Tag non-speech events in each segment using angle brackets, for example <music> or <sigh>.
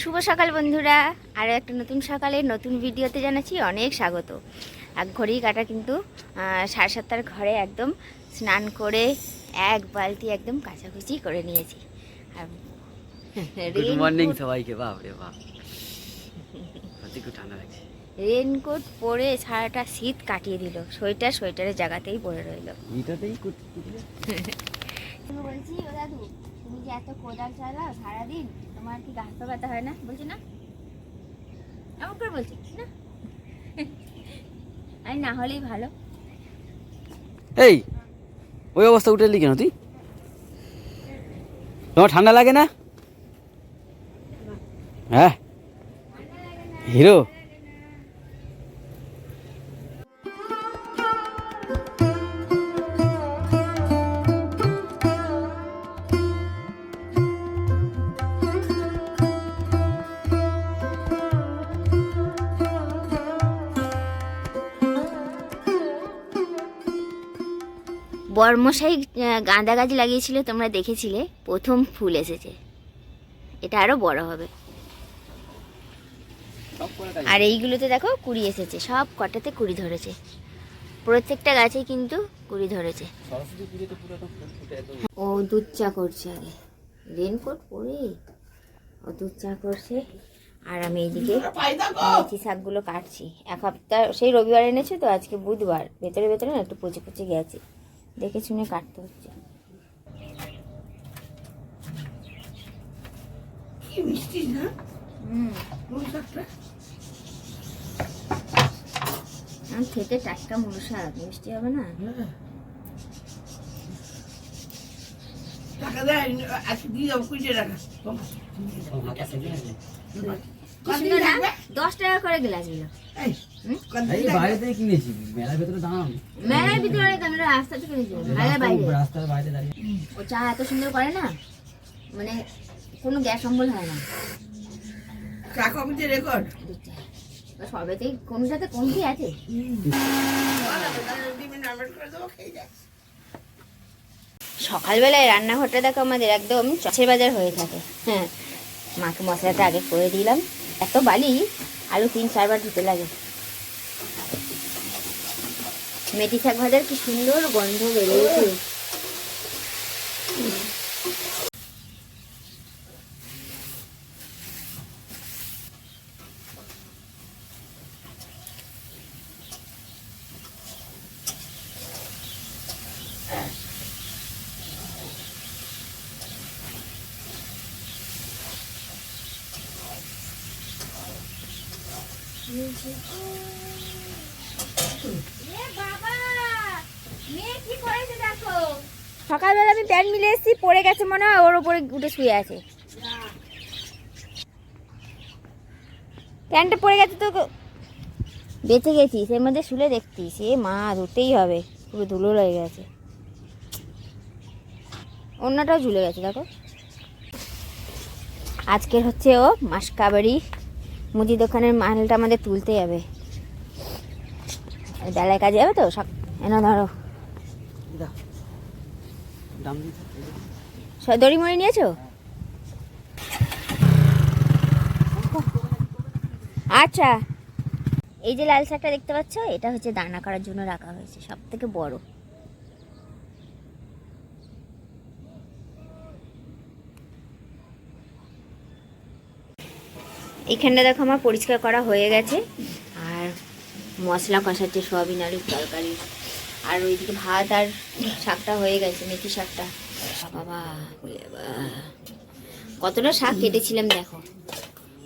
শুভ সকাল বন্ধুরা। আরও একটা নতুন সকালে নতুন ভিডিওতে জানাচ্ছি অনেক স্বাগত। এক ঘড়ি কাটা কিন্তু সাড়ে সাতটার ঘরে একদম স্নান করে এক বালতি একদম কাচাকুচি করে নিয়েছি। আর গুড মর্নিং সবাইকে বাপ রে বাপ ঠান্ডা লাগছে। রেনকোট পরে সারাটা শীত কাটিয়ে দিল। সোয়েটার সোয়েটারের জায়গাতেই পরে রইল। <laughs> বলছি ও দাদু তুমি যে এত কোদাল চালাও সারাদিন? তোমার কি গাছ পা ব্যথা হয় না? বলছি না। এমন করে বলছি না? আরে না হলেই ভালো। এই, ওই অবস্থা উঠে এলি কেন তুই? তোমার ঠান্ডা লাগে না? হ্যাঁ। হিরো বর্মশাই গাঁদা গাছ লাগিয়েছিল তোমরা দেখেছিলে প্রথম ফুল এসেছে। এটা আরও বড় হবে। আর এইগুলোতে দেখো কুড়ি এসেছে সব কটাতে কুড়ি ধরেছে। প্রত্যেকটা গাছে কিন্তু কুড়ি ধরেছে। ও দুধ চা করছে আগে। রেনকোট পরে? ও দুধ চা করছে। আর আমি এইদিকে মেথি শাকগুলো কাটছি। এক সপ্তাহ সেই রবিবার এনেছে তো আজকে বুধবার। ভেতরে ভেতরে না একটু পচে পচে গেছে। দেখে শুনে কাটতে হচ্ছে। হুম। খেতে টাটকা মুলো শাক মিষ্টি হবে না? না? দশ টাকা করে গ্লাস এই বাইরে থেকে কিনেছি মেলার ভেতরে দাম মেলার ভিতরে আমরা রাস্তা থেকে নিয়েছি মেলার বাইরে রাস্তার বাইরে দাঁড়িয়ে। ও চা এত সুন্দর করে না? মানে কোনো গ্যাস অম্বল হয় না। রেকর্ড সবেতেই কোনটাতে কমতি আছে? সকালবেলায় রান্নাঘরটা দেখো আমাদের একদম চচের বাজার হয়ে থাকে। হ্যাঁ মাকে মশলাটা আগে করে দিলাম। এত বালি আলু তিন চারবার ধুতে লাগে। মেথি শাক ভাজার কি সুন্দর গন্ধ বেরিয়েছে। সকালবেলা আমি প্যান্ট মিলে এসেছি, পড়ে গেছে মনে হয়, ওর উপরে উঠে শুয়ে আছে। প্যান্টটা পড়ে গেছে তো বেঁচে গেছি এর মধ্যে শুলে দেখছি, সে মা ধরতেই হবে, পুরো ধুলো লেগে গেছে। অন্যটাও ঝুলে গেছে, দেখো। আজকের হচ্ছে ও মাস মাসকাবাড়ি মুদি দোকানের মালটা আমাদের তুলতে যাবে। বেলায় কাজে যাবে তো সব এনা ধরো। দড়ি মড়ি নিয়েছো? আচ্ছা এই যে লাল শাকটা দেখতে পাচ্ছ এটা হচ্ছে দানা করার জন্য রাখা হয়েছে সব থেকে বড়। এইখানটা দেখো আমার পরিষ্কার করা হয়ে গেছে। আর মশলা কষাচ্ছে, সোয়াবিন আলুর তরকারি। আর ওইদিকে ভাত আর শাকটা হয়ে গেছে, মেথি শাকটা। বাবা কতটা শাক কেটেছিলাম দেখো।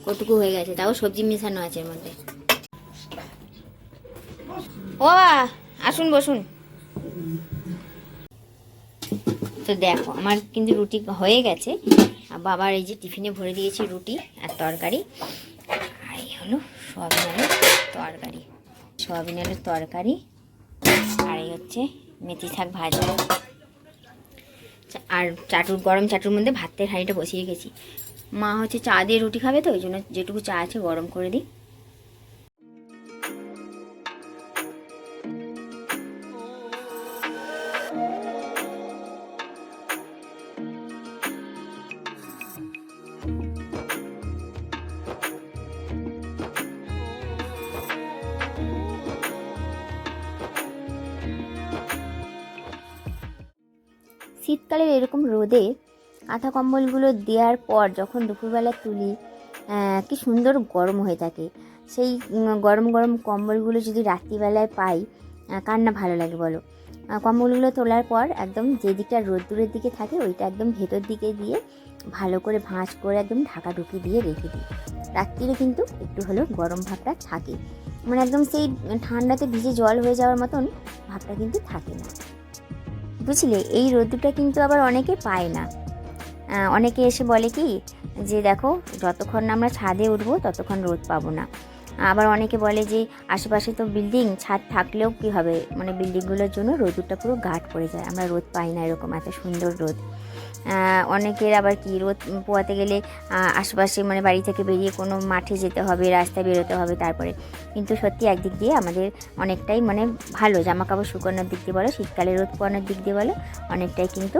কটুকু হয়ে গেছে, তাও সবজি মেশানো আছে এর মধ্যে। ও আসুন, বসুন। তো দেখো, আমার কিন্তু রুটি হয়ে গেছে। বাবার এই যে টিফিনে ভরে দিয়েছি রুটি আর তরকারি। আর এই হলো সোয়াবিন আলুর তরকারি। সোয়াবিন আলুর তরকারি আর এই হচ্ছে মেথি শাক ভাজা। আর চাটুর গরম চাটুর মধ্যে ভাতের হাঁড়িটা বসিয়ে গেছি মা হচ্ছে চা দিয়ে রুটি খাবে তো, ওই জন্য যেটুকু চা আছে গরম করে দিই। শীতকালের এরকম রোদে কাঁথা কম্বলগুলো দেওয়ার পর যখন দুপুরবেলা তুলি কি সুন্দর গরম হয়ে থাকে। সেই গরম গরম কম্বলগুলো যদি রাত্রিবেলায় পাই কার না ভালো লাগে বলো? কম্বলগুলো তোলার পর একদম যে দিকটা রোদ্দুরের দিকে থাকে, ওইটা একদম ভেতর দিকে দিয়ে ভালো করে ভাঁজ করে একদম ঢাকা ঢুকি দিয়ে রেখে দিই। রাত্রিরে কিন্তু একটু হলেও গরম ভাবটা থাকে। মানে একদম সেই ঠান্ডাতে ভিজে জল হয়ে যাওয়ার মতন ভাবটা কিন্তু থাকে না। বুঝলে? এই রোদ্দুরটা কিন্তু আবার অনেকে পায় না। অনেকে এসে বলে কি যে, দেখো, যতক্ষণ না আমরা ছাদে উঠবো, ততক্ষণ রোদ পাবো না। আবার অনেকে বলে যে, আশেপাশে তো বিল্ডিং ছাদ থাকলেও কী হবে? মানে বিল্ডিংগুলোর জন্য রোদুরটা পুরো ঘাট পড়ে যায়। আমরা রোদ পাই না এরকম এত সুন্দর রোদ। অনেকের আবার কি, রোদ পোয়াতে গেলে আশেপাশে মানে বাড়ি থেকে বেরিয়ে কোনো মাঠে যেতে হবে, রাস্তায় বেরোতে হবে তারপরে। কিন্তু সত্যি একদিক দিয়ে আমাদের অনেকটাই মানে ভালো জামা কাপড় শুকানোর দিক দিয়ে বলো, শীতকালে রোদ পোয়ানোর দিক দিয়ে বলো, অনেকটাই কিন্তু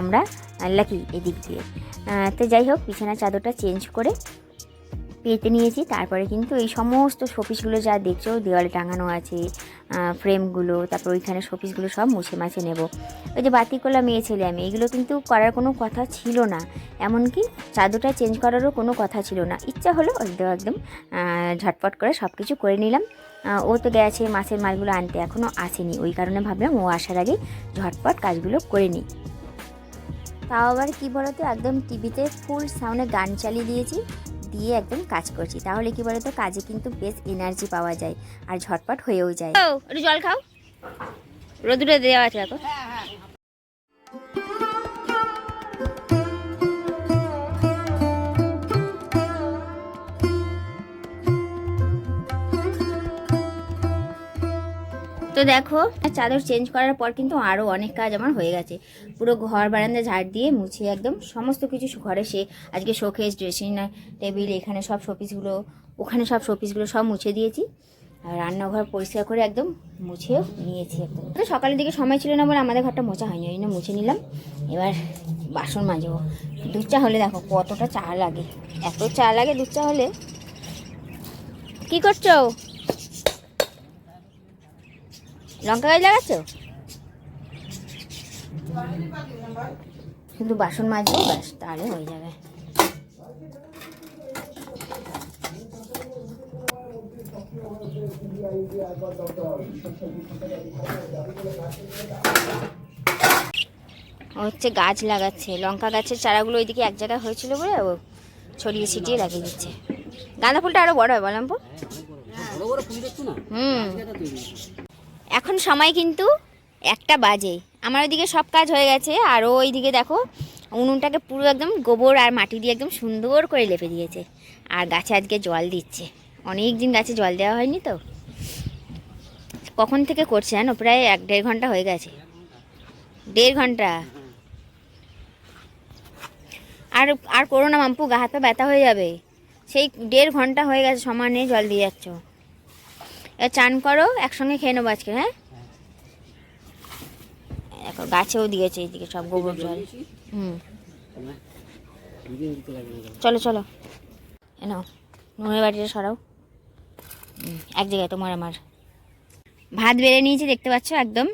আমরা লাকি এদিক দিয়ে। তো যাই হোক বিছানা চাদরটা চেঞ্জ করে পেতে নিয়েছি। তারপরে কিন্তু এই সমস্ত শোপিসগুলো যা দেখছ, দেওয়ালে টাঙানো আছে ফ্রেমগুলো, তারপর ওইখানে শোপিসগুলো সব মুছে মাছে নেব। ওই যে বাতি করলাম মেয়ে ছেলে আমি, এগুলো কিন্তু করার কোনো কথা ছিল না। এমনকি চাদরটা চেঞ্জ করারও কোনো কথা ছিল না। ইচ্ছা হলো একদম একদম ঝটপট করে সব কিছু করে নিলাম। ও তো গেছে মাছের মালগুলো আনতে এখনও আসেনি। ওই কারণে ভাবলাম ও আসার আগে ঝটপট কাজগুলো করে নিই। তাও আবার কী বলতো, একদম টিভিতে ফুল সাউন্ডে গান চালিয়ে দিয়েছি। দিয়ে একদম কাজ করছি। তাহলে কি বলতো? কাজে কিন্তু বেশ এনার্জি পাওয়া যায় আর ঝটপট হয়েও যায়। জল খাও। রোদুরে দেওয়া আছে দেখো। তো দেখো চাদর চেঞ্জ করার পর কিন্তু আরও অনেক কাজ আমার হয়ে গেছে। পুরো ঘর বারান্দা ঝাড় দিয়ে মুছে একদম সমস্ত কিছু ঘরে সে আজকে শোকেস ড্রেসিং টেবিল এখানে সব শোপিসগুলো ওখানে সব শোপিসগুলো সব মুছে দিয়েছি। আর রান্নাঘর পরিষ্কার করে একদম মুছেও নিয়েছি একদম। তো সকালের দিকে সময় ছিল না বলে আমাদের ঘরটা মোছা হয়নি, ওই মুছে নিলাম। এবার বাসন মাজবো। দুধ চা হলে দেখো কতটা চা লাগে, এত চা লাগে দুধ চা হলে। কি করছ? লঙ্কা গাছ লাগাচ্ছ? শুধু বাসন মাজবো ব্যাস তাহলে হয়ে যাবে। হচ্ছে গাছ লাগাচ্ছে। লঙ্কা গাছের চারাগুলো ওইদিকে এক জায়গায় হয়েছিল বলে ও ছড়িয়ে ছিটিয়ে লাগিয়ে দিচ্ছে। গাঁদা ফুলটা আরও বড় হয় বলাম্পু বড় বড় ফুল দেখছ না? হুম। এখন সময় কিন্তু একটা বাজে। আমার ওইদিকে সব কাজ হয়ে গেছে, আর ও ওইদিকে দেখো, উনুনটাকে পুরো একদম গোবর আর মাটি দিয়ে একদম সুন্দর করে লেপে দিয়েছে। আর গাছে আজকে জল দিচ্ছে। অনেক দিন গাছে জল দেওয়া হয়নি তো। কখন থেকে করছে জানো? প্রায় এক দেড় ঘণ্টা হয়ে গেছে। দেড় ঘণ্টা। আর আর করো না মাম্পু, গা হাত ব্যথা হয়ে যাবে। সেই দেড় ঘণ্টা হয়ে গেছে সমানে জল দিয়ে যাচ্ছ। চান করো একসঙ্গে খেয়ে নেব আজকে হ্যাঁ? দেখো গাছেও দিয়েছে এইদিকে সব গোবর জল। হুম। চলো চলো। এনো নুনের বাটিটা সরাও। হুম, এক জায়গায় তোমার আমার। ভাত বেড়ে নিয়েছি দেখতে পাচ্ছ একদম।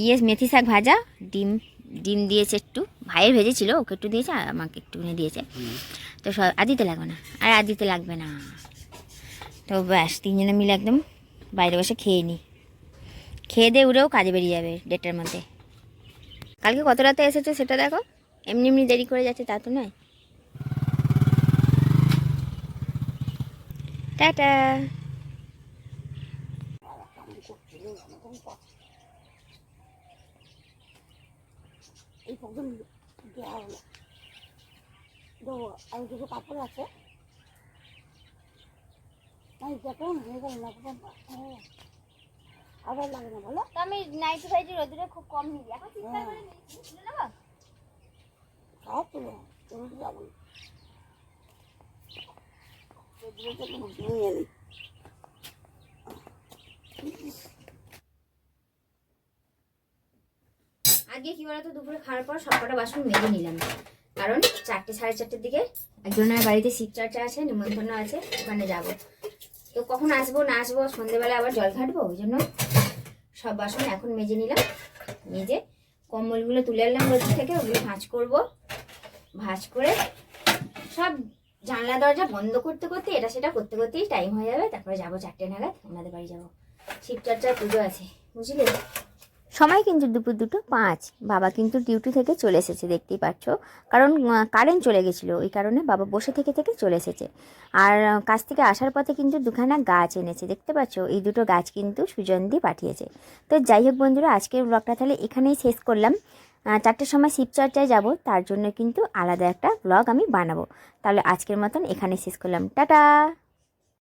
ইয়ে মেথি শাক ভাজা ডিম ডিম দিয়েছে একটু। ভাইয়ের ভেজেছিল ওকে একটু দিয়েছে আর আমাকে একটু দিয়েছে। তো সব আদিতে দিতে লাগবে না আর আদিতে লাগবে না। তো ব্যাস তিনজনে মিলে একদম বাইরে বসে খেয়ে নিই খেয়ে দিয়ে উড়েও কাজে বেরিয়ে যাবে দেড়টার মধ্যে। কালকে কত রাতে এসেছ সেটা দেখো। এমনি এমনি দেরি করে যাচ্ছে তা তো নয়। টাটা। এই প্রথম দেওয়া হলো। দেবো আর দুটো কাপড় আছে না দেখো হয়ে গেল না হ্যাঁ। আবার লাগে না বলো। তো আমি নাইটি ফাইটি রোদুরে খুব কম নিই। এখন নেব? তুলো তুমি তো যাব না। তো নিয়ে এলি। আজকে কি বলতো দুপুরে খাওয়ার পর সবকটা বাসন মেজে নিলাম। কারণ চারটে সাড়ে চারটের দিকে একজনের বাড়িতে শিব চর্চা আছে নিমন্ত্রণ আছে ওখানে যাব। তো কখন আসব, না আসব, সন্ধেবেলা আবার জল ঘাটবো, ওই জন্য সব বাসন এখন মেজে নিলাম। মেজে কম্বলগুলো তুলে আনলাম রোদ্র থেকে, ওগুলো ভাঁজ করব। ভাঁজ করে সব জানলা দরজা বন্ধ করতে করতে, এটা সেটা করতে করতেই টাইম হয়ে যাবে, তারপরে যাব চারটে নাগাদ ওনাদের বাড়ি যাব। শিবচর্চার পুজো আছে, বুঝলে? সময় কিন্তু দুপুর দুটো পাঁচ। বাবা কিন্তু ডিউটি থেকে চলে এসেছে, দেখতেই পাচ্ছ। কারণ কারেন্ট চলে গেছিল, ওই কারণে বাবা বসে থেকে থেকে চলে এসেছে। আর কাছ থেকে আসার পথে কিন্তু দুখানা গাছ এনেছে, দেখতে পাচ্ছ? এই দুটো গাছ কিন্তু সুজনদি পাঠিয়েছে। তো যাই হোক বন্ধুরা, আজকের ব্লগটা তাহলে এখানেই শেষ করলাম। চারটের সময় শিবচর্চায় যাব, তার জন্য কিন্তু আলাদা একটা ব্লগ আমি বানাবো। তাহলে আজকের মতন এখানে শেষ করলাম। টাটা!